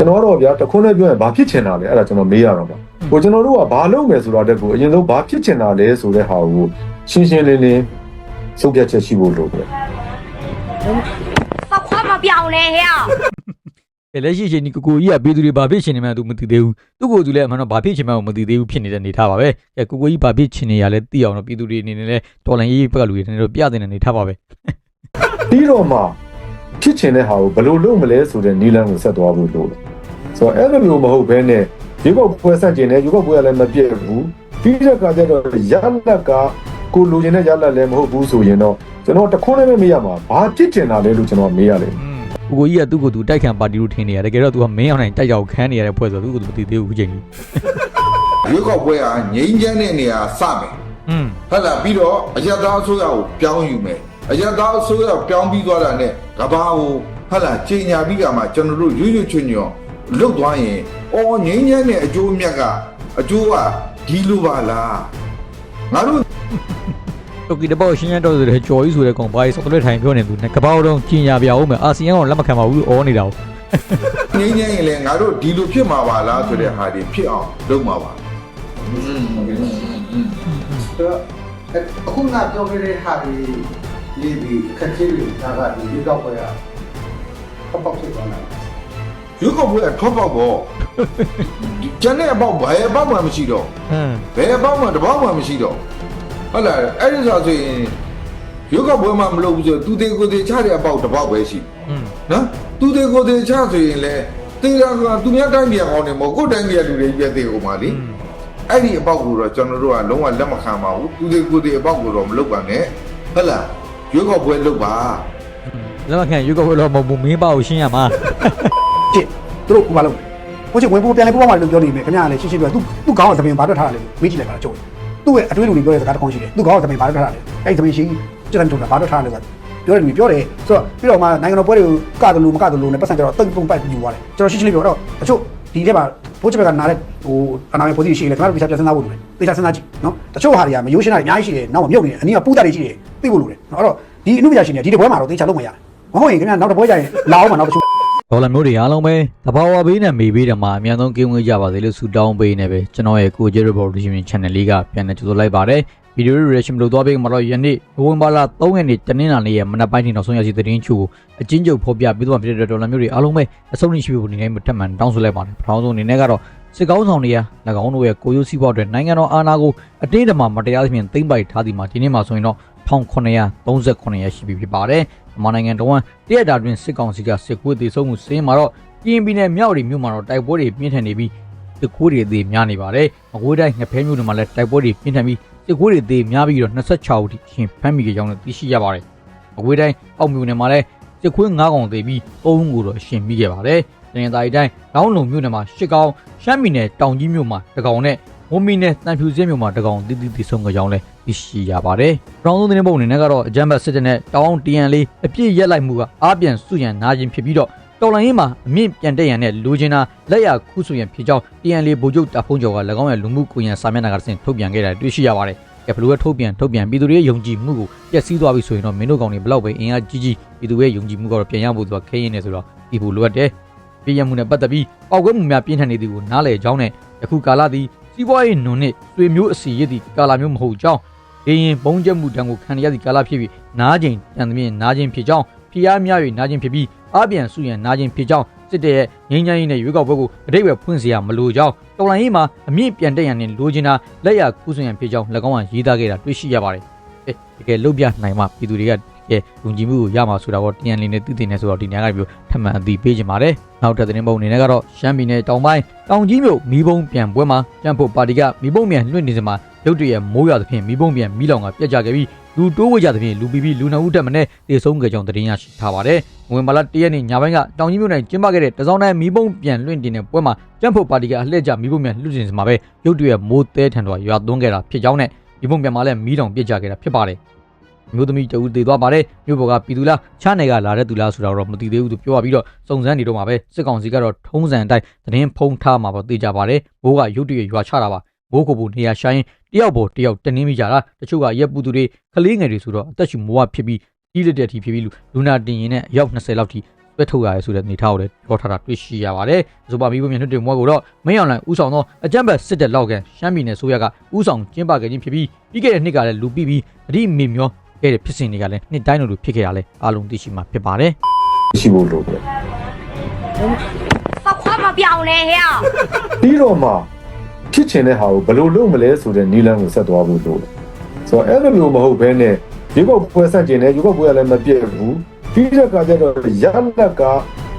ကျွန်တော်တော့ဗျာတခွန်းနဲ့ပြောရင်ဘာဖြစ်ချင်တာလဲအဲ့ဒါကျွန်တော်မေးရတော့ပါဟိုကျွန်တော်တို့ကဘာလုပ်မယ်ဆိုတာတက်ကိုအရင်ဆုံးဘာဖြစ်ချင်တာလဲဆိုတဲ့ဟာကိုရှင်းရှင်းလင်းလင်းစုပ်ပြတ်ချက်ရှိဖို့လိုတယ်ဘာခွာမပြောင်းလဲဟဲ့ပဲလက်ရှိချိန်ဒီကိုကိုကြီးကဘေးသူတွေဘာဖြစ်ရှင်နေမှန်းသူမသိသေးဘူးသူ့ကိုယ်သူလည်းအမှန်တော့ဘာဖြစ်ရှင်မှန်းမသိသေးဘူးဖြစ်နေတဲ့အနေထားပါပဲကဲကိုကိုကြီးဘာဖြစ်ရှင်နေရလဲသိအောင်တော့ပြည်သူတွေအနေနဲ့လဲတော်လန်ရေးဘက်ကလူတွေနဲ့တော့ပြတဲ့အနေထားပါပဲပြီးတော့မှဖြစ်ရှင်တဲ့ဟာကိုဘယ်လိုလုပ်မလဲဆိုတဲ့နီလန်းကိုဆက်သွားဖို့လိုတယ် ဆိုတော့အဲ့လိုမျိုးမဟုတ်ဘဲနဲ့ရေကောက်ပွဲဆက်ကျင်တယ်ရေကောက်ပွဲကလည်းမပြည့်ဘူးပြီးတဲ့အခါကျတော့ရလက်ကကိုလိုချင်တဲ့ရလက်လည်းမဟုတ်ဘူးဆိုရင်တော့ကျွန်တော်တခွန်းနဲ့မေးရမှာဘာဖြစ်ချင်တာလဲလို့ကျွန်တော်မေးရတယ်ကိုကိုကြီးကသူ့ကိုယ်သူတိုက်ခံပါတီလို့ထင်နေရတယ်တကယ်တော့သူကမင်းအောင်နိုင်တိုက်ကြောက်ခန်းနေရတဲ့ဖွဲ့ဆိုသူ့ကိုယ်သူမသိသေးဘူးအခုချိန်ကြီးရွေးကောက်ပွဲဟာငြိမ်းချမ်းတဲ့နေရာစမယ်อืมဟုတ်လားပြီးတော့အရသာအစိုးရကိုပြောင်းယူမယ်အရသာအစိုးရပြောင်းပြီးသွားတာနဲ့ကဘာကိုဟုတ်လားချိန်ညာပြီးကမှကျွန်တော်တို့ရွရွချွညွန် လွတ်သွားရင်အော်ငြိမ်းချမ်းတဲ့အကျိုးအမြတ်ကအကျိုးကဒီလိုပါလားငါတို့တိုကီတဘောရှင်းရတော့ဆိုတဲ့ကြော်ကြီးဆိုတဲ့ကောင်ဘာကြီးစော်တဲ့ထိုင်ပြောနေသူနဲ့ကပောက်တော့ကျင်ညာပြအောင်မယ်အာဆီယံကောင်လက်မခံပါဘူးလို့ဩနေတာကိုငြိမ်းချမ်းရင်လည်းငါတို့ဒီလိုဖြစ်မှာပါလားဆိုတဲ့ဟာတွေဖြစ်အောင်လုပ်မှာပါဆိုတော့အခုနပြောခဲ့တဲ့ဟာတွေဒီဒီခက်ခဲတွေဒါကဒီဒီတော့ပဲอ่ะပေါ့ပေါ့ဖြစ်သွားတာ ရွေးကောက်ပွဲကထွက်ပေါက်ပေါ့ကျန်တဲ့အပေါက်ဘယ်အပေါက်မှမရှိတော့ဟမ်ဘယ်အပေါက်မှတစ်ပေါက်မှမရှိတော့ဟုတ်လားအဲ့ဒီဆိုဆိုရင်ရုပ်ကပွဲမှမလုပ်ဘူးဆိုသူသေးကိုသေးချတဲ့အပေါက်တစ်ပေါက်ပဲရှိอืมနော်သူသေးကိုသေးချဆိုရင်လေတေးရကသူများတိုင်းပြည်ကောင်းနေမဟုတ်ကိုယ်တိုင်းပြည်လူတွေပြည့်သေးကုန်ပါလေအဲ့ဒီအပေါက်ကိုတော့ကျွန်တော်တို့ကလုံးဝလက်မခံပါဘူးသူသေးကိုသေးအပေါက်ကိုတော့မလုပ်ပါနဲ့ဟုတ်လားရုပ်ကပွဲလုပ်ပါလက်မခံရွေးကောက်ပွဲတော့မဟုတ်ဘူးမင်းပါကိုရှင်းရမှာ ချစ်သူတို့ကဘာလုပ်လဲဟိုချစ်ဝင်ဖို့ပြန်လဲပို့ပါမှလို့ပြောနေမယ်ခင်ဗျားလည်းရှင်းရှင်းပြောသူသူခေါင်းကသမင်ဘာတွက်ထားတာလဲမေးကြည့်လိုက်ပါလားကျုပ်သူ့ရဲ့အတွေးလူတွေပြောတဲ့စကားတစ်ခုရှိတယ်သူခေါင်းကသမင်ဘာတွက်ထားတာလဲအဲ့ဒီသမင်ရှိစက်တန်ထုံတာဘာတွက်ထားတာလဲဆိုပြောတယ်လူပြောတယ်ဆိုတော့ပြီးတော့မှနိုင်ငံတော်ပွဲတွေကိုကတယ်လို့မကတယ်လို့နဲ့ပတ်စံကြတော့တုံပုံပတ်ယူသွားတယ်ကျွန်တော်ရှင်းရှင်းလေးပြောတော့အချို့ဒီထဲမှာဘိုးချဘက်ကနားတဲ့ဟိုအနာမေပိုစီရှိတယ်ခင်ဗျားတို့ပြချပြန်စဉ်းစားဖို့လိုတယ်သေချာစဉ်းစားကြည့်နော်တချို့ဟာတွေကမရိုးရှင်းတာအများကြီးရှိတယ်နောက်မှမြုပ်နေတယ်အနည်းကပူတာတွေရှိတယ်သိဖို့လိုတယ်နော်အဲ့တော့ဒီအမှုပညာရှင်တွေဒီတစ်ပွဲမှာတော့သေချာလုပ်မရတယ်မဟုတ်ရင်ခင်ဗျာနောက်တစ်ပွဲကျရင်လာအောင်မနောက်တစ်ချို့ ဒေါ်လာမျိုးတွေအားလုံးပဲတဘာဝဘေးနဲ့မေဘေးတမှာအများဆုံးကင်းဝေးကြပါစေလို့ဆုတောင်းပေးနေပဲကျွန်တော်ရဲ့ကိုဂျေရီဘော်ဒီရှင် channel လေးကပြန်လည်ကြိုဆိုလိုက်ပါတယ်ဗီဒီယို reaction လုပ်သွားပြီးမှတော့ယနေ့နိုဝင်ဘာလ3ရက်နေ့တနင်္လာနေ့ရဲ့မနက်ပိုင်းထိနောက်ဆုံးရရှိသတင်းချို့ကိုအချင်းချုပ်ဖော်ပြပြီးတော့ဖြစ်တဲ့ဒေါ်လာမျိုးတွေအားလုံးပဲအဆုံးထိရှိဖို့နေနေမှထပ်မံတောင်းဆိုလိုက်ပါတယ်ပထမဆုံးအနေနဲ့ကတော့စစ်ကောင်းဆောင်တွေက၎င်းတို့ရဲ့ကိုရိုးစီးပွားအတွက်နိုင်ငံတော်အာဏာကိုအတင်းအဓမ္မမတရားသဖြင့်သိမ်းပိုက်ထားသည်မှာဒီနေ့မှာဆိုရင်တော့1939ရရှိပြီဖြစ်ပါတယ် မြန်မာနိုင်ငံတော်ဝန်တရက်တာတွင်စစ်ကောင်စီကစစ်ကွေးသေးဆုံးမှုစင်းမှာတော့ ကရင်ပြည်နယ်မြောက်ရီမြို့မှာတော့တိုက်ပွဲတွေပြင်းထန်နေပြီးစစ်ကွေးတွေအသေးများနေပါတယ်။မကွေးတိုင်းငဖဲမြို့နယ်မှာလည်းတိုက်ပွဲတွေပြင်းထန်ပြီးစစ်ကွေးတွေအသေးများပြီးတော့26ဦးထိရှင်ဖမ်းမိကြကြောင်းလည်းသိရှိရပါတယ်။မကွေးတိုင်းအောက်မြို့နယ်မှာလည်းစစ်ကွေး9កောင်သေးပြီး3ဦးကိုတော့ရှင်မိခဲ့ပါတယ်။တင်သာရီတိုင်းလောင်းလုံမြို့နယ်မှာ10កောင်ရှမ်းပြည်နယ်တောင်ကြီးမြို့မှာ1កောင်နဲ့ ဝမီနယ်တန်ဖြူစင်းမြို့မှာ1កောင်တိတိတိဆုံးကြကြောင်းလည်းသိရှိရပါတယ်။ပရောင်းသုံးတဲ့ပုံအနေနဲ့ကတော့အကြမ်းဖက်စစ်တပ်နဲ့တောင်းတန်လေးအပြည့်ရက်လိုက်မှုကအားပြန်စုရန်နာခြင်းဖြစ်ပြီးတော့တော်လိုင်းရေးမှာအမြင့်ပြန်တက်ရန်နဲ့လူချင်းတာလက်ရခုဆိုရန်ဖြစ်ကြောင်း TN လေးဗိုလ်ချုပ်တာဖုံးကျော်က၎င်းရဲ့လူမှုကွန်ရက်စာမျက်နှာကတဆင့်ထုတ်ပြန်ခဲ့တာတွေ့ရှိရပါတယ်။ကဲဘလူးရဲ့ထုတ်ပြန်ထုတ်ပြန်ပြည်သူတွေရဲ့ယုံကြည်မှုကိုပျက်စီးသွားပြီဆိုရင်တော့မင်းတို့ကောင်တွေဘလောက်ပဲအင်အားကြီးကြီးပြည်သူရဲ့ယုံကြည်မှုကတော့ပြန်ရဖို့သူကခဲရင်နေဆိုတော့ဒီဘူးလိုအပ်တယ်။ပြည်ရမှုနဲ့ပတ်သက်ပြီးပောက်ကွဲမှုများပြင်းထန်နေသည်ကိုနားလည်ကြောင်းနဲ့ယခုကာလသည် စီးပွားရေးနုံနှင့်သွေမျိုးအစီရည်သည့်ကာလမျိုးမဟုတ်ကြောင်းလေရင်ပုံကျက်မှုတံကိုခံရသည့်ကာလဖြစ်ပြီးနားကျင်တန်သဖြင့်နားကျင်ဖြစ်ကြောင်းဖျားများ၍နားကျင်ဖြစ်ပြီးအပြန်စုရန်နားကျင်ဖြစ်ကြောင်းစစ်တပ်ရဲ့ငြိမ်းချမ်းရေးနဲ့ရွေးကောက်ပွဲကိုအတိတ်ပဲဖွင့်စရာမလိုကြောင်းတော်လိုင်းရေးမှာအမြင့်ပြန်တက်ရန်နဲ့လိုချင်တာလက်ရကူးစွန်ရန်ဖြစ်ကြောင်း၎င်းကရေးသားခဲ့တာတွေ့ရှိရပါတယ်။အဲတကယ်လုတ်ပြနိုင်မှပြည်သူတွေက တကယ်ယုံကြည်မှုကိုရမှာဆိုတာတော့တန်လင်းနဲ့သိသိနေဆိုတော့ဒီနေရာကပြောထပ်မံအသိပေးခြင်းပါတယ်။နောက်ထပ်သတင်းပုံအနေနဲ့ကတော့ရှမ်းပြည်နယ်တောင်ပိုင်းတောင်ကြီးမြို့မီးပုံးပြန်ပွဲမှာကျန်းဖို့ပါတီကမီးပုံးပြန်လွှင့်နေစမှာရုတ်တရက်မိုးရွာသဖြင့်မီးပုံးပြန်မီးလောင်ကပြက်ကျခဲ့ပြီးလူတိုးဝေကြသဖြင့်လူပီပီလူနှုတ်ဦးတက်မနဲ့တေဆုံးကြကြောင်းသတင်းရရှိထားပါတယ်။ဝင်ဘာလ၁ရက်နေ့ညပိုင်းကတောင်ကြီးမြို့၌ကျင်းပခဲ့တဲ့တစောင်းတိုင်းမီးပုံးပြန်လွှင့်တင်တဲ့ပွဲမှာကျန်းဖို့ပါတီကအလှည့်ကျမီးပုံးပြန်လွှင့်တင်စမှာပဲရုတ်တရက်မိုးတဲထန်တော်ရွာသွန်းခဲ့တာဖြစ်ကြောင်းနဲ့မီးပုံးပြန်မှာလည်းမီးတောင်ပြက်ကျခဲ့တာဖြစ်ပါတယ်။ မြို့သမီးတဦးသေသွားပါတယ်မြို့ပေါ်ကပြည်သူလားချားနယ်ကလာတဲ့သူလားဆိုတာတော့မသိသေးဘူးသူပြောပြီးတော့စုံစမ်းနေတော့မှာပဲစစ်ကောင်စီကတော့ထုံးစံအတိုင်းသတင်းဖုံးထားမှာပေါ့သိကြပါတယ်မိုးကရုတ်တရက်ရွာချတာပါမိုးကိုပူနေရာရှိုင်းတယောက်ပေါ်တယောက်တနင်းမိကြတာတချို့ကရက်ပူသူတွေကလေးငယ်တွေဆိုတော့အသက်ရှူမိုးဝဖြစ်ပြီးကြီးလက်တဲ့အထိဖြစ်ပြီးလူနာတင်ရင်နဲ့အယောက်20လောက်ထိတွဲထုတ်ရတယ်ဆိုတဲ့အနေထားကိုလည်းပြောထားတာတွေ့ရှိရပါတယ်။ဆိုပါမီဘုံမြန်နှုတ်တင်မွဲကိုတော့မင်းအောင်လိုင်းဥဆောင်သောအကြံဘတ်စစ်တဲ့လောက်ကန်ရှမ်းပြည်နယ်ဆိုရကဥဆောင်ကျင်းပခဲ့ခြင်းဖြစ်ပြီးပြီးခဲ့တဲ့နှစ်ကလည်းလူပြီးပြီးအဒီမေမျော ခဲ့တဲ့ဖြစ်စဉ်တွေကလည်းနှစ်တိုင်းလိုလိုဖြစ်ခဲ့ရလဲအားလုံးသိရှိမှာဖြစ်ပါတယ်ရှိဖို့လိုတယ်စောက်ခွားမပြောင်းနဲ့ဟဲ့ပြီးတော့မှဖြစ်ချင်တဲ့ဟာကိုဘယ်လိုလုပ်မလဲဆိုတဲ့နီလန်းကိုဆက်သွားဖို့လိုတယ်ဆိုတော့အဲ့လိုမျိုးမဟုတ်ဘဲနဲ့ရေကောက်ပွဲဆက်ကျင်တယ်ရေကောက်ပွဲကလည်းမပြည့်ဘူးပြီးတဲ့အခါကျတော့ရလက်က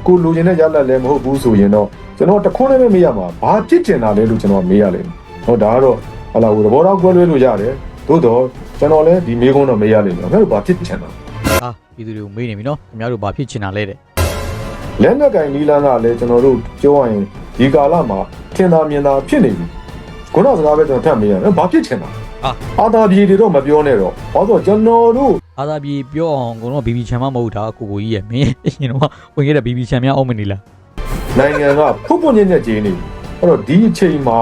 ကိုလိုချင်တဲ့ရလက်လည်းမဟုတ်ဘူးဆိုရင်တော့ကျွန်တော်တခွန်းလည်းမမေးရမှာဘာဖြစ်ချင်တာလဲလို့ကျွန်တော်မေးရလိမ့်မယ်ဟောဒါကတော့ဟလာကိုသဘောထားကွဲလွဲလို့ရတယ်သို့တော့ ကျွန်တော်လည်းဒီမေးခွန်းတော့မေးရလိမ့်မယ်အဲ့လိုဘာဖြစ်ချင်တာ။ဟာပြည်သူတွေကိုမေးနေပြီနော်။ခင်ဗျားတို့ဘာဖြစ်ချင်တာလဲတဲ့လက်နက်ကင်နီလန်းကလည်းကျွန်တော်တို့ပြောရရင်ဒီကာလမှာထင်သာမြင်သာဖြစ်နေပြီခုနကစကားပဲကျွန်တော်ထပ်မေးရတယ်ဘာဖြစ်ချင်တာဟာအာသာပြေတွေတော့မပြောနဲ့တော့ဘာလို့ကျွန်တော်တို့။အာသာပြည်ပြောအောင်ကိုတော့ BB ချန်မမဟုတ်တာကိုကိုကြီးရဲ့မင်းအရင်တော့ဝင်ခဲ့တဲ့ BB ချန်များအောင်မနေလားနိုင်ငံကဖုတ်ပွညက်ညက်ကြီးနေပြီအဲ့တော့ဒီအချိန်မှာ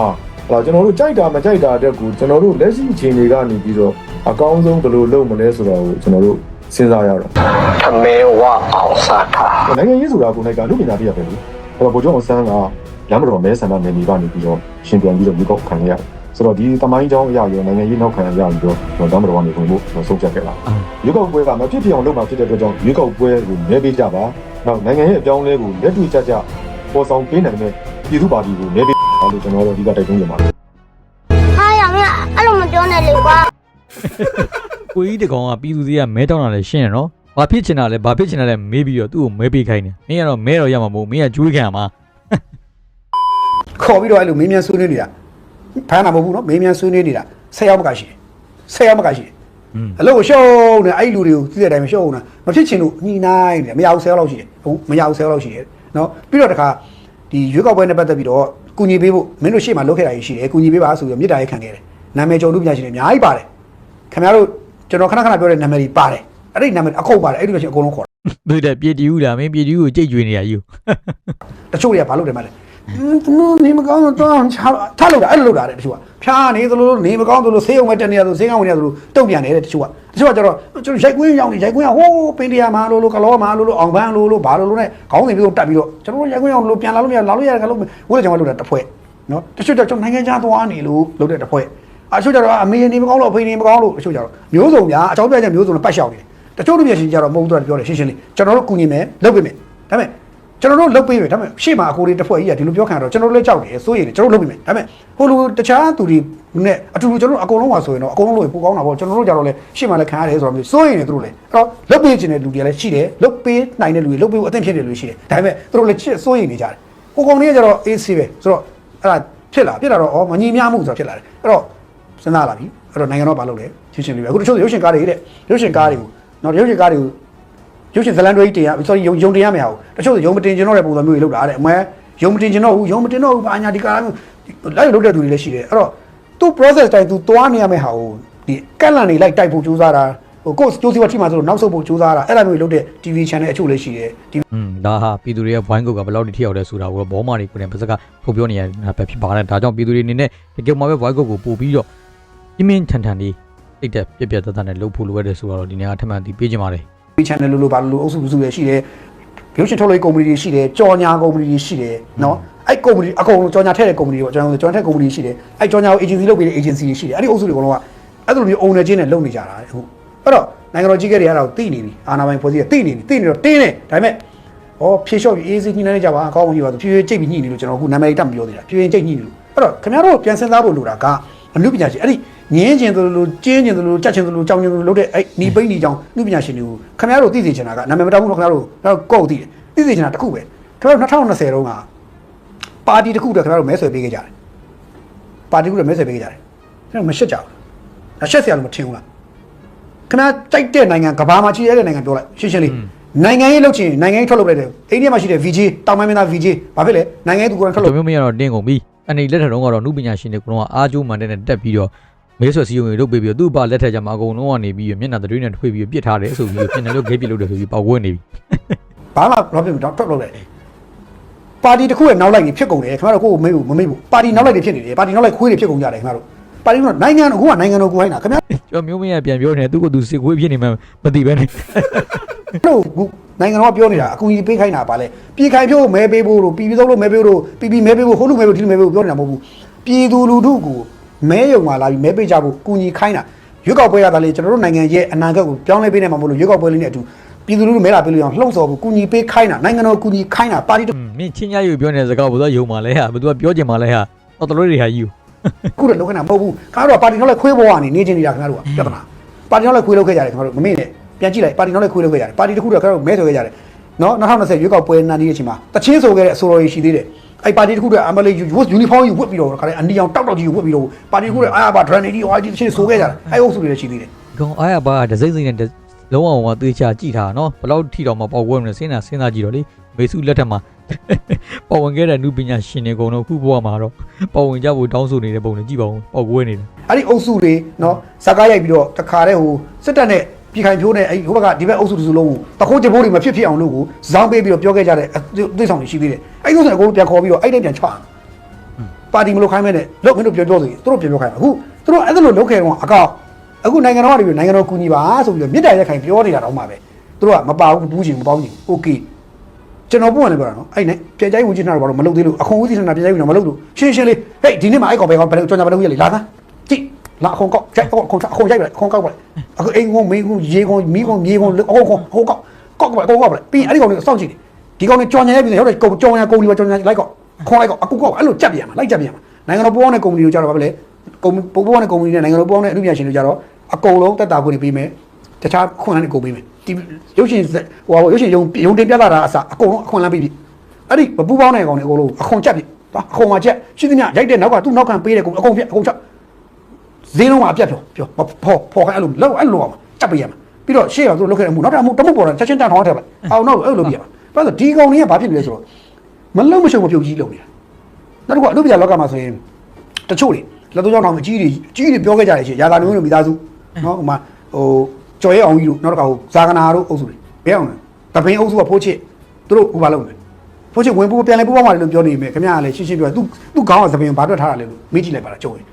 ဟလာကျွန်တော်တို့ကြိုက်တာမကြိုက်တာတက်ကိုကျွန်တော်တို့လက်ရှိအချိန်တွေကနေပြီးတော့ အကောင်းဆုံးဘယ်လိုလုပ်မလဲဆိုတော့ကျွန်တော်တို့စဉ်းစားရတော့ထမင်းဝအောင်စားထားနိုင်ငံရေးဆိုတာကိုယ်၌ကလူပညာပြရပဲလေအဲ့တော့ဗိုလ်ချုပ်အောင်ဆန်းကလမ်းမတော်မဲဆန္ဒနယ်မြေကနေပြီးတော့ရှင်ပြန်ပြီးတော့မြေကောက်ခံရရတယ်ဆိုတော့ဒီတမိုင်းကြောင်းအရာရောနိုင်ငံရေးနောက်ခံရပြီးတော့ကျွန်တော်လမ်းမတော်ကနေဝင်ဖို့ကျွန်တော်ဆုံးဖြတ်ခဲ့တာရွေးကောက်ပွဲကမဖြစ်ဖြစ်အောင်လုပ်မှာဖြစ်တဲ့အတွက်ကြောင့်ရွေးကောက်ပွဲကိုမဲပေးကြပါ။နောက်နိုင်ငံရဲ့အပြောင်းအလဲကိုလက်တွေ့ကျကျပေါ်ဆောင်ပေးနိုင်တဲ့ပြည်သူ့ပါတီကိုမဲပေးပါလို့ကျွန်တော်တို့ဒီကတိုက်တွန်းနေပါတယ် ကိုကြီးတကောင်ကပြည်သူတွေကမဲတောင်းတာလည်းရှင်းရနော်။ဘာဖြစ်ချင်တာလဲဘာဖြစ်ချင်တာလဲမေးပြီးတော့သူ့ကိုမဲပေးခိုင်းတယ်။မင်းကတော့မဲတော့ရမှာမဟုတ်မင်းကကျွေးခံရမှာခေါ်ပြီးတော့အဲ့လိုမင်းမြန်ဆွေးနွေးနေတာဖမ်းတာမဟုတ်ဘူးနော်မင်းမြန်ဆွေးနွေးနေတာဆက်ရောက်မကရှိတယ်ဆက်ရောက်မကရှိတယ်။อืมအလုပ်ကိုရှုံးနေအဲ့လူတွေကိုသိတဲ့အတိုင်းမရှုံးနေတာမဖြစ်ချင်လို့ညှိနှိုင်းတယ်မရဘူးဆယ်လောက်ရှိတယ်ဟုတ်မရဘူးဆယ်လောက်ရှိတယ်နော်ပြီးတော့တခါဒီရွေးကောက်ပွဲနဲ့ပတ်သက်ပြီးတော့ကုညီပေးဖို့မင်းတို့ရှေ့မှာလုပ်ခဲ့တာရှိတယ်ကုညီပေးပါဆိုပြီးတော့မြစ်တာရေးခံခဲ့တယ်နာမည်ကျော်လူပညာရှင်တွေအများကြီးပါတယ် ခင်ဗျားတို့ကျွန်တော်ခဏခဏပြောတဲ့နာမည်တွေပါတယ်အဲ့ဒီနာမည်အကုန်ပါတယ်အဲ့ဒီလိုရှင်အကုန်လုံးခေါ်တာသူတဲ့ပြည်တီဦးလားမင်းပြည်တီဦးကိုကြိတ်ကျွေးနေရယူတချို့တွေကဘာလုပ်တယ်မလဲနော်နေမကောင်းတော့တော့ထားလို့တာအဲ့လိုလုပ်တာတဲ့တချို့ကဖျားနေသလိုနေမကောင်းသလိုဆေးရုံမဲ့တက်နေရသလိုဆေးကောင်းဝင်နေရသလိုတုံ့ပြန်နေတဲ့တချို့ကတချို့ကကျတော့ကျွန်တော်ရိုက်ကွင်းရောက်နေရိုက်ကွင်းကဟိုးပင်တရားမှာလို့လို့ကလောမှာလို့လို့အောင်ပန်းလို့လို့ဘာလို့လို့နဲ့ခေါင်းစဉ်ပြီးတော့တက်ပြီးတော့ကျွန်တော်ရိုက်ကွင်းရောက်လို့ပြန်လာလို့မရလာလို့ရတယ်ကလို့ဝိရကြောင်လုပ်တာတစ်ဖွဲ့နော်တချို့ကျကျွန်တော်နိုင်ငံခြားသွားနေလို့လုပ်တဲ့တစ်ဖွဲ့ အချို့ကျတော့အမေနေမကောင်းလို့အဖေနေမကောင်းလို့တချို့ကျတော့မျိုးစုံများအကြောင်းပြချက်မျိုးစုံနဲ့ပတ်လျှောက်နေတယ်တချို့လူပြရှင်ကျတော့မဟုတ်တော့ပြောတယ်ရှင်းရှင်းလေးကျွန်တော်တို့ကူညီမယ်လုပ်ပေးမယ်ဒါပေမဲ့ကျွန်တော်တို့လုပ်ပေးမယ်ဒါပေမဲ့ရှေ့မှာအကိုတွေတစ်ဖွဲ့ကြီးကဒီလိုပြောခံရတော့ကျွန်တော်တို့လည်းကြောက်တယ်စိုးရိမ်တယ်ကျွန်တော်တို့လုပ်ပေးမယ်ဒါပေမဲ့ဟိုလိုတခြားသူတွေနဲ့အတူတူကျွန်တော်တို့အကုန်လုံးပါဆိုရင်တော့အကုန်လုံးလို့ပိုကောင်းတာပေါ့ကျွန်တော်တို့ကြတော့လေရှေ့မှာလည်းခံရတယ်ဆိုတော့မျိုးစိုးရိမ်တယ်သူတို့လည်းအဲ့တော့လုပ်ပေးခြင်းတဲ့လူတွေလည်းရှိတယ်လုပ်ပေးနိုင်တဲ့လူတွေလုပ်ပေးဖို့အသင့်ဖြစ်တဲ့လူတွေရှိတယ်ဒါပေမဲ့သူတို့လည်းချစ်စိုးရိမ်နေကြတယ်ဟိုကောင်တွေကကြတော့ AC ပဲဆိုတော့အဲ့ဒါဖြစ်လာဖြစ်လာတော့ဩမညီမျှမှုဆိုတော့ဖြစ်လာတယ်အဲ့တော့ စဉ်းစားလာပြီအဲ့တော့နိုင်ငံတော်ဘာလုပ်လဲရှင်းရှင်းလေးပဲအခုတချို့ရုပ်ရှင်ကားတွေတဲ့ရုပ်ရှင်ကားတွေကိုနော်ရုပ်ရှင်ကားတွေကိုရုပ်ရှင်ဇလန်တွေတင်ရ sorry ယုံယုံတင်ရမယ်ဟာတချို့ယုံမတင်ကျင်တော့တဲ့ပုံစံမျိုးတွေလောက်တာတဲ့အမဲယုံမတင်ကျင်တော့ဘူးယုံမတင်တော့ဘူးဘာညာဒီကားမျိုးလိုက်လုပ်တဲ့သူတွေလည်းရှိတယ်အဲ့တော့သူ process တိုင်းသူသွားနေရမယ့်ဟာကိုဒီကက်လန်တွေလိုက်တိုက်ဖို့ကြိုးစားတာဟိုကိုယ်ကျိုးစီဝတ်ထိမှဆိုတော့နောက်ဆုတ်ဖို့ကြိုးစားတာအဲ့လိုမျိုးလုပ်တဲ့ TV channel အချို့လည်းရှိတယ်ဒီอืมဒါဟာပြည်သူတွေရဲ့ဘိုင်းကုတ်ကဘယ်လောက်ထိထိရောက်လဲဆိုတာကိုတော့ဘောမာတွေကိုလည်းပါစကထုတ်ပြောနေရတာပဲဖြစ်ပါတယ်ဒါကြောင့်ပြည်သူတွေအနေနဲ့တကယ်မှပဲဘိုင်းကုတ်ကိုပို့ပြီးတော့ ပြင်းပြင်းထန်ထန်လေးတိတ်တက်ပြက်ပြက်တတ်တတ်နဲ့လှုပ်ဖို့လိုရတယ်ဆိုတော့ဒီနေရာထပ်မံတီးပေးကြပါမယ် TV channel လို့လို့ဘာလို့လို့အုပ်စုစုတွေရှိတယ်ရုပ်ရှင်ထုတ်လုပ်ကုမ္ပဏီတွေရှိတယ်ကြော်ညာကုမ္ပဏီတွေရှိတယ်နော်အဲ့ကုမ္ပဏီအကုန်လုံးကြော်ညာထည့်တဲ့ကုမ္ပဏီတွေပေါ့ကျွန်တော်ကြော်ညာထည့်ကုမ္ပဏီရှိတယ်အဲ့ကြော်ညာကို agency လုပ်ပေးတဲ့ agency တွေရှိတယ်အဲ့ဒီအုပ်စုတွေအကုန်လုံးကအဲ့လိုမျိုး owner ချင်းနဲ့လုပ်နေကြတာတဲ့အခုအဲ့တော့နိုင်ငံတော်ကြီးကဲတွေကတော့တိနေပြီအာဏာပိုင်ဖွဲ့စည်းကတိနေပြီတိနေတော့တင်းနေဒါပေမဲ့ဩဖြေလျှော့ပြီး easy ညှိနှိုင်းနေကြပါအကောင်းကြီးပါဆိုဖြည်းဖြည်းကြိတ်ပြီးညှိနေလို့ကျွန်တော်အခုနာမည်တက်မပြောသေးတာဖြည်းဖြည်းကြိတ်ညှိနေလို့အဲ့တော့ခင်ဗျားတို့ပြန်စဉ်းစားဖို့လိုတာကအမှုပညာရှင်အဲ့ဒီ ငင်းကျင်သလိုလိုကျင်းကျင်သလိုကြက်ကျင်သလိုကြောင်ကျင်သလိုလုပ်တဲ့အဲ့နီပိန်းနီကြောင်မှုပညာရှင်တွေကိုခင်ဗျားတို့သိစေချင်တာကနာမည်မတောက်ဘူးလို့ခင်ဗျားတို့တော့ကောက်သိတယ်သိစေချင်တာတစ်ခုပဲခင်ဗျားတို့2020တုန်းကပါတီတစ်ခုတည်းခင်ဗျားတို့မဲဆွယ်ပေးခဲ့ကြတယ်ပါတီတစ်ခုတည်းမဲဆွယ်ပေးခဲ့ကြတယ်ခင်ဗျားတို့မရှက်ကြဘူးလားရှက်စရာလို့မထင်ဘူးလားခင်ဗျားကြိုက်တဲ့နိုင်ငံကဘာမှရှိရတဲ့နိုင်ငံပြောလိုက်ရှင်းရှင်းလေးနိုင်ငံရေးလုပ်ချင်နိုင်ငံရေးထွက်လုပ်လိုက်တယ်အိန္ဒိယမှာရှိတဲ့ VJ တောင်ပိုင်းမင်းသား VJ ဘာဖြစ်လဲနိုင်ငံရေးသူကိုယ်တိုင်ထွက်တော်လုပ်မျိုးမရတော့တင်းကုန်ပြီအနေလက်ထက်တုန်းကတော့နှုပညာရှင်တွေကတော့အားကျိုးမှန်တဲ့နဲ့တက်ပြီးတော့ မဲဆွယ်စီယုံတွေလုပ်ပေးပြီးတော့သူ့ဘာလက်ထက်ကျမှအကုန်လုံးကနေပြီးမျက်နှာသွေးနဲ့ထွေးပြီးပြစ်ထားတယ်ဆိုပြီးပြင်တယ်လို့ဂိတ်ပြစ်လို့တယ်ဆိုပြီးပေါက်ဝဲနေပြီဘာမှဘာဖြစ်ဘူးတော့ထွက်လုပ်လိုက်တယ်ပါတီတစ်ခုရဲ့နောက်လိုက်နေဖြစ်ကုန်တယ်ခင်ဗျားတို့ကိုယ်မေးဘူးမမေးဘူးပါတီနောက်လိုက်တွေဖြစ်နေတယ်ပါတီနောက်လိုက်ခွေးတွေဖြစ်ကုန်ကြတယ်ခင်ဗျားတို့ပါတီကနိုင်ငံတော်ကနိုင်ငံတော်ကိုဟိုင်းတာခင်ဗျားကျွန်တော်မျိုးမရပြန်ပြောနေသူကသူစစ်ခွေးဖြစ်နေမှမသိပဲနဲ့တို့နိုင်ငံတော်ကပြောနေတာအကူအညီပေးခိုင်းတာပါလေပြည်ခိုင်ဖြိုးမဲပေးဖို့လို့ပြည်ပြည်သုံးလို့မဲပေးလို့ပြည်ပြည်မဲပေးဖို့ဟိုလူမဲပေးဒီလူမဲပေးဖို့ပြောနေတာမဟုတ်ဘူးပြည်သူလူထုကို မဲယုံမှာလာပြီးမဲပေးကြဖို့ကူညီခိုင်းတာရွေးကောက်ပွဲရတာလေကျွန်တော်တို့နိုင်ငံရဲ့အနာဂတ်ကိုပြောင်းလဲပေးနေမှာမဟုတ်လို့ရွေးကောက်ပွဲလေးနဲ့အတူပြည်သူလူထုမဲလာပေးလို့ရအောင်လှုံ့ဆော်ဖို့ကူညီပေးခိုင်းတာနိုင်ငံတော်ကူညီခိုင်းတာပါတီတစ်อืมမင်းချင်းညာယူပြောနေတဲ့စကားဘယ်သူကယုံမှာလဲဟာဘယ်သူကပြောချင်မှာလဲဟာတော်တော်လေးတွေဟာယူခုတော့လောက်ခဏမဟုတ်ဘူးခင်ဗျားတို့ကပါတီနောက်လည်းခွေးဘဝကနေနေချင်းနေတာခင်ဗျားတို့ကပြဿနာပါတီနောက်လည်းခွေးလောက်ခဲ့ကြတယ်ခင်ဗျားတို့မမေ့နဲ့ပြန်ကြည့်လိုက်ပါတီနောက်လည်းခွေးလောက်ခဲ့ကြတယ်ပါတီတစ်ခုတော့ခင်ဗျားတို့မဲဆွဲခဲ့ကြတယ်နော်2020ရွေးကောက်ပွဲနာနေတဲ့အချိန်မှာတချင်းဆိုခဲ့တဲ့အဆိုတော်ကြီးရှိသေးတယ် အဲ့ပါတီတစ်ခုတော့အမလေးယူယူနီဖောင်းယူဝတ်ပြီးတော့ခါတဲ့အန်ဒီအောင်တောက်တောက်ကြီးယူဝတ်ပြီးတော့ပါတီတစ်ခုတော့အာဘာဒရန်နီဒီဟိုအကြီးတချင်းဆိုခဲ့ကြတယ်အဲ့အုပ်စုတွေလည်းရှိသေးတယ်ကောင်အားရပါဒစိမ့်စိမ့်နဲ့ဒလုံးဝအောင်သေချာကြည့်ထားနော်ဘယ်လောက်ထိတော့မပေါက်ဝဲမလဲစဉ်းစားစဉ်းစားကြည့်တော့လေမေစုလက်ထက်မှာပေါ်ဝင်ခဲ့တဲ့နုပညာရှင်တွေကုန်တော့ခုဘဝမှာတော့ပေါ်ဝင်ကြဖို့တောင်းဆိုနေတဲ့ပုံတွေကြည့်ပါဦးပေါက်ဝဲနေတယ်အဲ့ဒီအုပ်စုတွေနော်စကားရိုက်ပြီးတော့တခါတည်းဟိုစစ်တပ်နဲ့ ပြည်ခိုင်ဖြိုးနဲ့အဲ့ဟိုဘက်ကဒီဘက်အုပ်စုတစ်စုလုံးကိုတခိုးကြိုးတွေမဖြစ်ဖြစ်အောင်လို့ကိုဇောင်းပေးပြီးတော့ပြောခဲ့ကြတဲ့သိဆောင်တွေရှိသေးတယ်အဲ့ဒီဥစ္စာကိုပြန်ခေါ်ပြီးတော့အဲ့ဒီပြန်ချအောင်ပါတီမလို့ခိုင်းမဲ့နဲ့လောက်မင်းတို့ပြောပြောစီသူတို့ပြောပြောခိုင်းအခုသူတို့အဲ့ဒါလိုလုပ်ခဲ့တော့အကောက်အခုနိုင်ငံတော်ကနေပြီးနိုင်ငံတော်ကူညီပါဆိုပြီးတော့မြေတားရက်ခိုင်ပြောနေတာတော့မှပဲသူတို့ကမပါဘူးပူးချင်မပေါင်းချင်โอเคကျွန်တော်ပုံမှန်လည်းပြောတာနော်အဲ့နဲ့ပြန်ကြိုက်ဝင်ချင်တာတော့ဘာလို့မလုပ်သေးလို့အခွန်ဦးစီးဌာနပြန်ကြိုက်ဝင်တော့မလုပ်လို့ရှင်းရှင်းလေးဟေးဒီနေ့မှအဲ့ကောင်ပဲကောင်ဘယ်လိုကြောင်ကြဘယ်လိုရလေလာသားကြည့် လာအခွန်ကောက်ကြိုက်အခွန်အခွန်ကြိုက်ပဲအခွန်ကောက်ပါလေအခုအိမ်ကုန်းမင်းကုန်းရေကုန်းမီးကုန်းမြေကုန်းအခွန်ခွန်ဟိုကောက်ကောက်ပါကောက်ပါလေပြီးအဲ့ဒီကောင်တွေစောင့်ကြည့်ဒီကောင်တွေကြောင်ညာရပြီရောက်တော့ကုံကြောင်ညာကုံဒီပါကြောင်ညာလိုက်ကောက်ခွန်လိုက်ကောက်အခုကောက်အဲ့လိုကြက်ပြန်မှာလိုက်ကြက်ပြန်မှာနိုင်ငံတော်ပူပေါင်းတဲ့ကုမ္ပဏီတို့ကြတော့ဗာလေကုမ္ပဏီပူပေါင်းတဲ့ကုမ္ပဏီနဲ့နိုင်ငံတော်ပူပေါင်းတဲ့အမှုပြရှင်တို့ကြတော့အကုန်လုံးတက်တာခွင့်ပေးမယ်တခြားခွင့်လန်းတွေကုန်ပေးမယ်ဒီရုပ်ရှင်ဟိုရုပ်ရှင်ရုံရုံတင်ပြတာအစားအကုန်လုံးအခွင့်လန်းပေးပြီအဲ့ဒီပူပေါင်းတဲ့ကောင်တွေအကုန်လုံးအခွန်ကြက်ပြီအခွန်မှာကြက်ရှိသမျှရိုက်တဲ့နောက်ကသူ့နောက်ခံပေးတဲ့ကုအကုန်ပြအကုန်ချက် ဈေးလုံးမှာအပြတ်ပြောပြောဖော်ဖော်ခိုင်းအဲ့လိုလောက်အဲ့လိုအောင်ကြက်ပေးရမှာပြီးတော့ရှေ့အောင်သူလုပ်ခဲ့တဲ့အမှုနောက်တစ်မှုတမှုပေါ်တာချက်ချင်းတန်ထောင်းထည့်လိုက်အောင်နောက်အဲ့လိုပြရမှာဘာလို့ဒီကောင်တွေကဘာဖြစ်နေလဲဆိုတော့မလုံးမရှုံမပြုတ်ကြီးလုပ်နေတာနောက်တစ်ခုအလုပ်ပြလောကမှာဆိုရင်တချို့တွေလက်သုံးချောင်းထောင်အကြီးတွေအကြီးတွေပြောခဲ့ကြတယ်ရှင်ရာသာမျိုးတို့မိသားစုနော်ဟိုမှာဟိုကျော်ရဲအောင်ကြီးတို့နောက်တစ်ခါဟိုဇာကနာတို့အုပ်စုတွေဘဲအောင်တယ်တပင်းအုပ်စုကဖိုးချစ်သူတို့ဟိုဘာလုပ်လဲဖိုးချစ်ဝင်ပူပြန်လဲပူပေါင်းပါလေလို့ပြောနေမယ်ခင်ဗျားကလည်းရှင်းရှင်းပြောသူသူခေါင်းကသပင်းဘာတွက်ထားတာလဲလို့မေးကြည့်လိုက်ပါလားကျော်ရဲ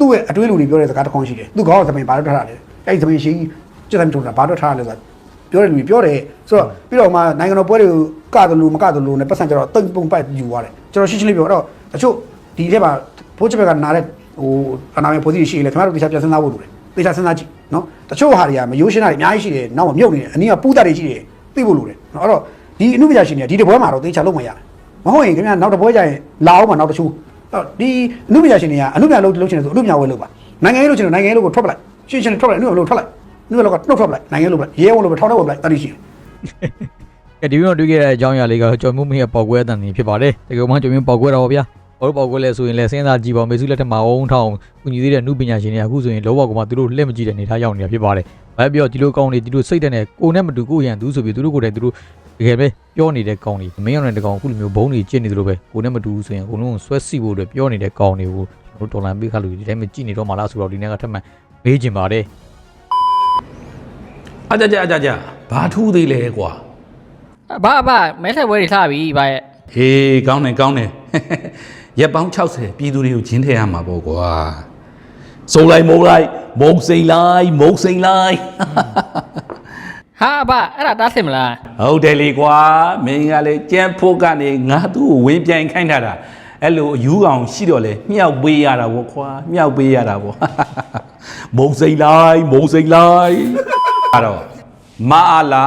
သူ့ရဲ့အတွင်းလူတွေပြောတဲ့စကားတစ်ခေါက်ရှိတယ်သူခေါင်းကသပင်းဘာတွက်ထားတာလဲအဲ့ဒီသပင်းရှိကျတဲ့ထုတ်တာဘာတွက်ထားတာလဲဆိုတော့ပြောတယ်လူပြောတယ်ဆိုတော့ပြီးတော့မှနိုင်ငံတော်ပွဲတွေကိုကတယ်လို့မကတယ်လို့နဲ့ပတ်စံကြတော့တုံပုံပတ်ယူသွားတယ်ကျွန်တော်ရှင်းရှင်းလေးပြောတော့တချို့ဒီထဲမှာဖိုးချစ်ဘက်ကနားတဲ့ဟိုအနာမည်ပိုစီရှိလေခင်ဗျားတို့တရားပြန်စဉ်းစားဖို့လိုတယ်တရားစဉ်းစားကြည့်နော်တချို့ဟာတွေကမယိုးရှင်းတာတွေအများကြီးရှိတယ်နောက်မှမြုပ်နေတယ်အနည်းကပူးတာတွေရှိတယ်သိဖို့လိုတယ်နော်အဲ့တော့ဒီအမှုပညာရှင်တွေကဒီတပွဲမှာတော့သေချာလုပ်မရတယ်မဟုတ်ရင်ခင်ဗျားနောက်တပွဲကျရင်လာအောင်မှနောက်တစ်ချိုး အဲ့ဒီအမှုပညာရှင်တွေကအမှုပညာလုပ်လုပ်ချင်တယ်ဆိုအမှုပညာဝယ်လုပ်ပါနိုင်ငံရေးလုပ်ချင်တယ်နိုင်ငံရေးလုပ်ကိုထွက်ပလိုက်ရှင်းရှင်းထွက်ပလိုက်အမှုပညာလုပ်ထွက်လိုက်အမှုပညာလုပ်ကနှုတ်ထွက်ပလိုက်နိုင်ငံရေးလုပ်ပလိုက်ရဲဝန်လုပ်ပလိုက်ထောင်းထဲဝယ်ပလိုက်တတိရှိတယ်ကဲဒီ video တွေ့ခဲ့တဲ့အကြောင်းအရာလေးကတော့ကျော်မှုမင်းရဲ့ပေါက်ကွဲအတန်ကြီးဖြစ်ပါတယ်တကယ်မှကျော်မှုပေါက်ကွဲတာပါဗျာဘာလို့ပေါက်ကွဲလဲဆိုရင်လည်းစဉ်းစားကြည့်ပါမေစုလက်ထက်မှာဝုန်းထောင်းကုညီသေးတဲ့နုပညာရှင်တွေအခုဆိုရင်လောဘကောင်မှသူတို့လက်မကြည့်တဲ့အနေထားရောက်နေတာဖြစ်ပါတယ်ဘာပြောဒီလိုကောင်းနေဒီလိုစိတ်တဲ့နဲ့ကိုနဲ့မတူကိုရန်သူဆိုပြီးသူတို့ကိုယ်တိုင်သူတို့ တကယ်ပဲပြောနေတဲ့ကောင်းတွေမင်းရောင်တဲ့တကောင်အခုလိုမျိုးဘုံတွေကျင့်နေသလိုပဲကိုနဲ့မတူဆိုရင်အကုန်လုံးဆွဲစီဖို့အတွက်ပြောနေတဲ့ကောင်းတွေကိုကျွန်တော်ဒေါ်လာပေးခါလို့ဒီတိုင်းမှာကြည့်နေတော့မှလားဆိုတော့ဒီနေ့ကထပ်မံမေးချင်ပါတယ်အကြကြအကြကြဘာထူးသေးလဲကွာဘာဘာမဲဆက်ပွဲတွေလှပြီဘာရဲ့ဟေးကောင်းတယ်ကောင်းတယ်ရက်ပေါင်း60ပြည်သူတွေကိုဂျင်းထဲရမှာပေါ့ကွာစုံလိုက်မုံလိုက်မုံစိန်လိုက်မုံစိန်လိုက် ဟာဘာအဲ့ဒါတားစင်မလားဟုတ်တယ်လေကွာမင်းကလေကြမ်းဖို့ကနေငါသူ့ကိုဝင်းပြိုင်ခိုင်းထားတာအဲ့လိုအယူကောင်ရှိတော့လေမြောက်ပေးရတာပေါ့ကွာမြောက်ပေးရတာပေါ့မုံစိန်လိုက်မုံစိန်လိုက်အဲ့တော့မအားလာ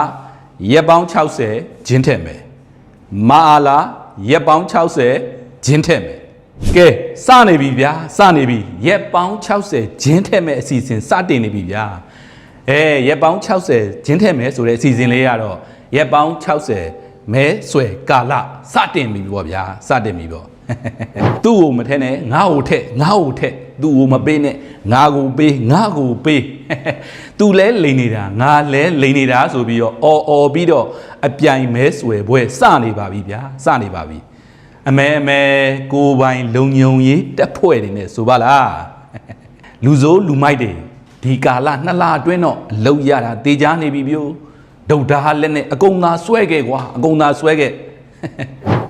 ရက်ပေါင်း60ဂျင်းထက်မယ်မအားလာရက်ပေါင်း60ဂျင်းထက်မယ်ကဲစနေပြီဗျာစနေပြီရက်ပေါင်း60ဂျင်းထက်မယ်အစီအစဉ်စတင်နေပြီဗျာ အဲရက်ပေါင်း60ဂျင်းထက်မယ်ဆိုတဲ့အစီအစဉ်လေးကတော့ရက်ပေါင်း60မဲဆွဲကာလစတင်ပြီပေါ့ဗျာစတင်ပြီပေါ့သူ့ကိုမထဲနဲ့ငါ့ကိုထက်ငါ့ကိုထက်သူ့ကိုမပေးနဲ့ငါကိုပေးငါကိုပေးသူလဲလိန်နေတာငါလဲလိန်နေတာဆိုပြီးတော့အော်အော်ပြီးတော့အပြိုင်မဲဆွဲပွဲစနေပါပြီဗျာစနေပါပြီအမဲအမဲကိုယ်ပိုင်လုံညုံရေးတက်ဖွဲ့နေနဲ့ဆိုပါလားလူစိုးလူမိုက်တွေ ဒီကာလနှစ်လအတွင်းတော့အလုတ်ရတာတေချာနေပြီပြို့ဒုတ်ဓာတ်လက်နဲ့အကုန်သာဆွဲခဲ့ကွာအကုန်သာဆွဲခဲ့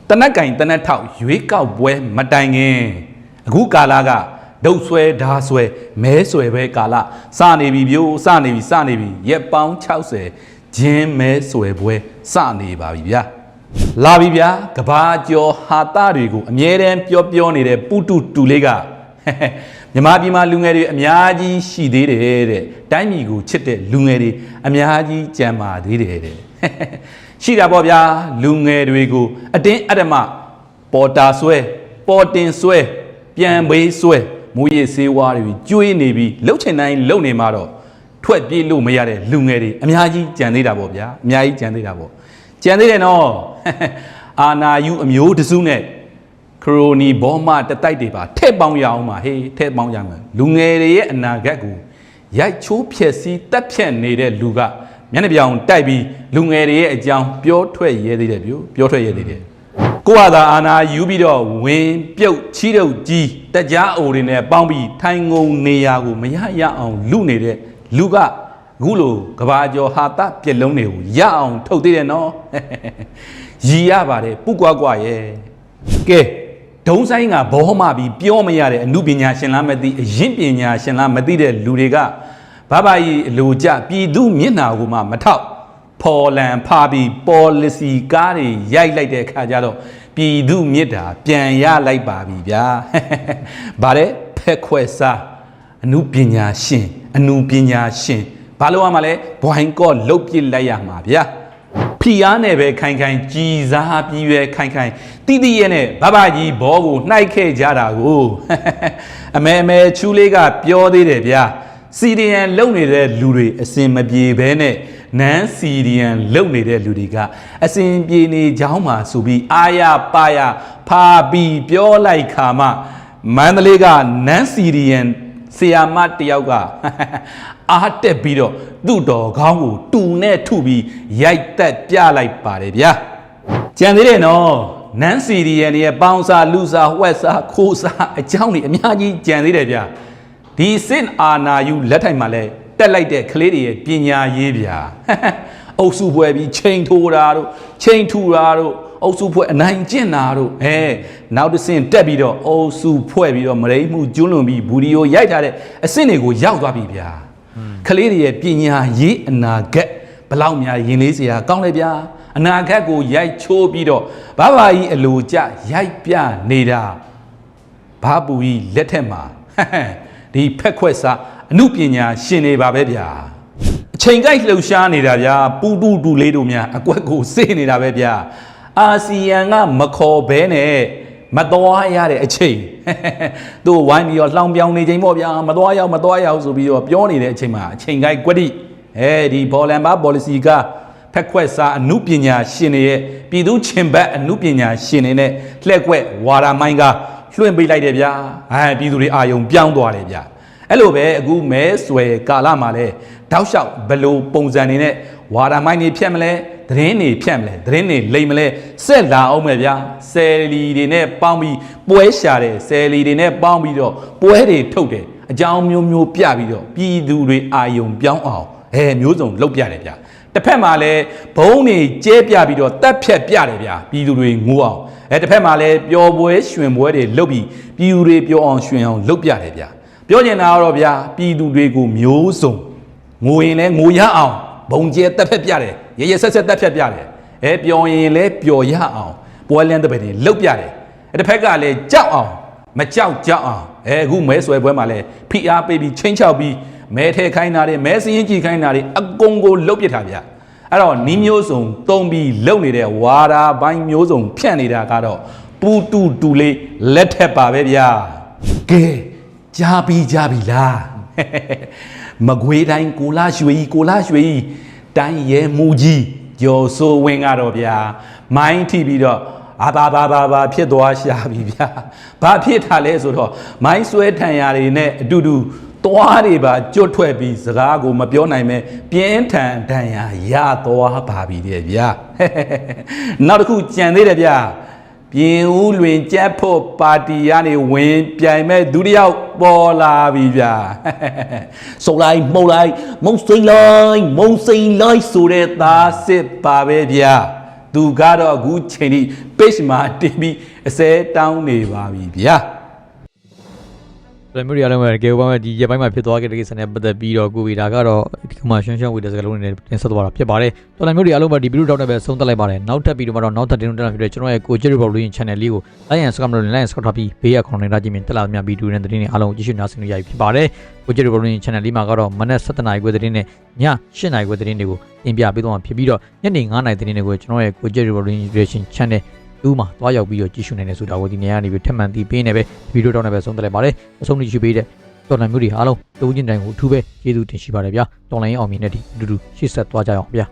တနက်ကင်တနက်ထောက်ရွေးကောက်ပွဲမတိုင်ခင်အခုကာလကဒုတ်ဆွဲဓာဆွဲမဲဆွဲပဲကာလစနေပြီပြို့စနေပြီစနေပြီရက်ပေါင်း60ဂျင်းမဲဆွဲပွဲစနေပါပြီဗျာလာပြီဗျာကဘာကျော်ဟာတာတွေကိုအမြဲတမ်းပြောပြောနေတဲ့ပုတုတူလေးက မြမပြည်မှာလူငယ်တွေအများကြီးရှိသေးတယ်တဲ့တိုင်းပြည်ကိုချစ်တဲ့လူငယ်တွေအများကြီးကြံပါသေးတယ်တဲ့ရှိတာပေါ့ဗျာလူငယ်တွေကိုအတင်းအဓမ္မပေါ်တာဆွဲပေါ်တင်ဆွဲပြန်ဘေးဆွဲမူရည်စေးဝါးတွေကျွေးနေပြီးလှုပ်ချင်တိုင်းလှုပ်နေမှာတော့ထွက်ပြေးလို့မရတဲ့လူငယ်တွေအများကြီးကြံသေးတာပေါ့ဗျာအများကြီးကြံသေးတာပေါ့ကြံသေးတယ်နော်အာနာယူအမျိုးတစုနဲ့ ခရိုနီဘောမတတိုက်တွေပါထည့်ပေါင်းရအောင်ပါဟေးထည့်ပေါင်းရမယ်လူငယ်တွေရဲ့အနာဂတ်ကိုရိုက်ချိုးဖျက်ဆီးတက်ဖြတ်နေတဲ့လူကမျက်နှာပြောင်တိုက်ပြီးလူငယ်တွေရဲ့အကြောင်းပြောထွက်ရဲသေးတယ်ပြိုပြောထွက်ရဲသေးတယ်ကိုဟာသာအာနာယူပြီးတော့ဝင်ပြုတ်ချီးတုပ်ကြီးတက်ကြားအိုတွေနဲ့ပေါင်းပြီးထိုင်ငုံနေရာကိုမရရအောင်လူနေတဲ့လူကအခုလိုကဘာကျော်ဟာတပြက်လုံးတွေကိုရအောင်ထုတ်သေးတယ်နော်ရည်ရပါတယ်ပုကွာကွာရဲ့ကဲ ဒုံဆိုင်ကဘောမှပြီးပြောမရတဲ့အမှုပညာရှင်လားမသိအရင်ပညာရှင်လားမသိတဲ့လူတွေကဘာဘာကြီးအလိုကြပြည်သူမျက်နှာကိုမှမထောက်ဖော်လန်ဖာပြီး policy ကားတွေရိုက်လိုက်တဲ့အခါကျတော့ပြည်သူမြစ်တာပြန်ရလိုက်ပါပြီဗျာဗါတဲ့ဖက်ခွဲစားအမှုပညာရှင်အမှုပညာရှင်ဘာလို့ရမှာလဲဘွိုင်းကော့လုတ်ပြစ်လိုက်ရမှာဗျာ ဖီအားနဲ့ပဲခိုင်ခိုင်ကြည်စားပြီးရွယ်ခိုင်ခိုင်တိတိရဲ့နဲ့ဘဘကြီးဘောကိုနှိုက်ခဲ့ကြတာကိုအမဲအမဲချူးလေးကပြောသေးတယ်ဗျာစီဒီယန်လုံနေတဲ့လူတွေအစင်မပြေဘဲနဲ့နန်းစီဒီယန်လုံနေတဲ့လူတွေကအစင်ပြေနေကြောင်းမှာဆိုပြီးအာရပါရဖာပီပြောလိုက်ခါမှမန္တလေးကနန်းစီဒီယန် ဆီယာမတယောက်ကအားတက်ပြီးတော့သူ့တော်ခေါင်းကိုတူနဲ့ထုပြီးရိုက်တက်ပြလိုက်ပါတယ်ဗျာကြံသေးတယ်နော်နန်းစီရီယန်ရဲ့ပေါင်းစားလူစားဝက်စားခိုးစားအကြောင်းတွေအများကြီးကြံသေးတယ်ဗျာဒီစစ်အာနာယူလက်ထိုင်မှာလဲတက်လိုက်တဲ့ကလေးတွေရဲ့ပညာရေးဗျာအုပ်စုပွဲပြီးချိန်ထိုးတာတို့ချိန်ထူတာတို့ အုပ်စုဖွဲ့အနိုင်ကျင့်တာတို့အဲနောက်တစ်ဆင့်တက်ပြီးတော့အုပ်စုဖွဲ့ပြီးတော့မရိမှုကျွလွန်ပြီးဘူဒီယိုရိုက်ထားတဲ့အဆင့်တွေကိုရောက်သွားပြီဗျာကလေးတွေရဲ့ပညာရေးအနာဂတ်ဘလောက်များရင်လေးစရာကောင်းလဲဗျာအနာဂတ်ကိုရိုက်ချိုးပြီးတော့ဘာဘာကြီးအလိုကျရိုက်ပြနေတာဘာပူကြီးလက်ထက်မှာဒီဖက်ခွက်စားအမှုပညာရှင်နေပါပဲဗျာအချိန်ကိုက်လှုပ်ရှားနေတာဗျာပူတူတူလေးတို့များအကွက်ကိုစေးနေတာပဲဗျာ အာဆီယံကမခေါ်ဘဲနဲ့မတော်ရတဲ့အချိန်သူဝိုင်းပြီးတော့လှောင်ပြောင်နေချိန်ပေါ့ဗျာမတော်ရောက်မတော်ရောက်ဆိုပြီးတော့ပြောနေတဲ့အချိန်မှာအချိန်ကိုက်ကွက်တိအဲဒီဘောလန်ဘာ policy ကဖက်ခွက်စားအမှုပညာရှင်တွေရဲ့ပြည်သူချင်းဘက်အမှုပညာရှင်တွေနဲ့လှက်ကွက်ဝါရာမိုင်းကလွှင့်ပေးလိုက်တယ်ဗျာအဲပြည်သူတွေအာယုံပြောင်းသွားတယ်ဗျာအဲ့လိုပဲအခုမဲဆွယ်ကာလမှာလဲတောက်လျှောက်ဘယ်လိုပုံစံနေနဲ့ဝါရာမိုင်းတွေဖြတ်မလဲ သတင်းတွေဖြတ်မလဲသတင်းတွေလိမ်မလဲဆက်လာအောင်မယ်ဗျာဆယ်လီတွေနဲ့ပေါင်းပြီးပွဲရှာတယ်ဆယ်လီတွေနဲ့ပေါင်းပြီးတော့ပွဲတွေထုတ်တယ်အကြောင်းမျိုးမျိုးပြပြီးတော့ပြည်သူတွေအာယုံပြောင်းအောင်အဲမျိုးစုံလုပ်ပြတယ်ဗျာတစ်ဖက်မှာလည်းဘုံတွေကျဲပြပြီးတော့တက်ဖြတ်ပြတယ်ဗျာပြည်သူတွေငိုးအောင်အဲတစ်ဖက်မှာလည်းပျော်ပွဲရွှင်ပွဲတွေလုပ်ပြီးပြည်သူတွေပျော်အောင်ရွှင်အောင်လုပ်ပြတယ်ဗျာပြောချင်တာကတော့ဗျာပြည်သူတွေကိုမျိုးစုံငိုရင်လဲငိုရအောင် ဘုံကျဲတက်ဖက်ပြတယ်ရရဆက်ဆက်တက်ဖြတ်ပြတယ်အဲပျော်ရင်လဲပျော်ရအောင်ပွဲလန်းတဲ့ဘက်တွေလှုပ်ပြတယ်အဲတစ်ဖက်ကလည်းကြောက်အောင်မကြောက်ကြောက်အောင်အဲအခုမဲဆွဲပွဲမှာလဲဖိအားပေးပြီးချင်းချောက်ပြီးမဲထဲခိုင်းတာတွေမဲစင်းရင်ကြည့်ခိုင်းတာတွေအကုန်ကိုလှုပ်ပြထားဗျအဲ့တော့နီးမျိုးစုံတုံးပြီးလှုပ်နေတဲ့ဝါရာဘိုင်းမျိုးစုံဖြန့်နေတာကတော့ပူတူတူလေးလက်ထက်ပါပဲဗျာကဲကြားပြီးကြားပြီလား မကွေးတိုင်းကိုလာရွှေကြီးကိုလာရွှေကြီးတိုင်းရဲမူကြီးကျော်စိုးဝင်းကတော့ဗျာမိုင်းထိပြီးတော့အာဘာဘာဘာဘာဖြစ်သွားရှာပြီဗျာဘာဖြစ်တာလဲဆိုတော့မိုင်းဆွဲထန်ရာတွေနဲ့အတူတူသွားတွေပါကျွတ်ထွက်ပြီးစကားကိုမပြောနိုင်ပဲပြင်းထန်ဒဏ်ရာရသွားပါပြီတဲ့ဗျာနောက်တစ်ခုကြံသေးတယ်ဗျာ ပြင်ဦးလွင်ကြက်ဖို့ပါတီကနေဝင်ပြိုင်မဲ့ဒုတိယပေါ်လာပြီဗျာစုံလိုက်မှုံလိုက်မုံစိန်လိုက်မုံစိန်လိုက်ဆိုတဲ့သားစစ်ပါပဲဗျာသူကတော့အခုချိန်ထိ page မှာတင်ပြီးအစဲတောင်းနေပါပြီဗျာ တော်မျိုးတွေအားလုံးပဲကေဘာမဲ့ဒီရက်ပိုင်းမှာဖြစ်သွားခဲ့တဲ့ကိစ္စနဲ့ပတ်သက်ပြီးတော့ကိုဗီဒါကတော့ဒီကမှာရှင်းရှင်းဝေတဲ့စကားလုံးတွေနဲ့တင်ဆက်သွားတာဖြစ်ပါတယ်တော်လည်းမျိုးတွေအားလုံးပဲဒီဗီဒီယိုတောက်နဲ့ပဲဆုံးသက်လိုက်ပါတယ်နောက်ထပ်ဗီဒီယိုမှာတော့နောက်ထပ်တင်လို့တက်လာဖြစ်တဲ့ကျွန်တော်ရဲ့ကိုဂျေရီဘော်လူးရင် channel လေးကို like and subscribe လုပ် like and subscribe ထားပြီးဘေးရခေါင်းနေတာကြည့်မြင်တက်လာမြဗီဒီယိုနဲ့သတင်းတွေအားလုံးကြည့်ရှုနားဆင်လို့ရပြီဖြစ်ပါတယ်ကိုဂျေရီဘော်လူးရင် channel လေးမှာကတော့မနက်7:00နာရီခွဲသတင်းနဲ့ည8:00နာရီခွဲသတင်းတွေကိုတင်ပြပေးသွားမှာဖြစ်ပြီးတော့ညနေ9:00နာရီသတင်းတွေကိုကျွန်တော်ရဲ့ကိုဂျေရီဘော်လူးရင် reaction channel တူးမှာတွားရောက်ပြီးတော့ကြည့်ရှုနိုင်တယ်ဆိုတာကိုဒီနေရာကနေပြီးထပ်မံသိပေးနေပဲဗီဒီယိုတောက်နဲ့ပဲဆုံးသက်လိုက်ပါတယ်အဆုံးထိရှိပေးတဲ့တော်လန်မျိုးတွေအားလုံးတူးချင်းတိုင်းကိုအထူးပဲကျေးဇူးတင်ရှိပါတယ်ဗျာတော်လန်ရင်အောင်မြင်တဲ့ဒီအတူတူရှေ့ဆက်သွားကြရအောင်ဗျာ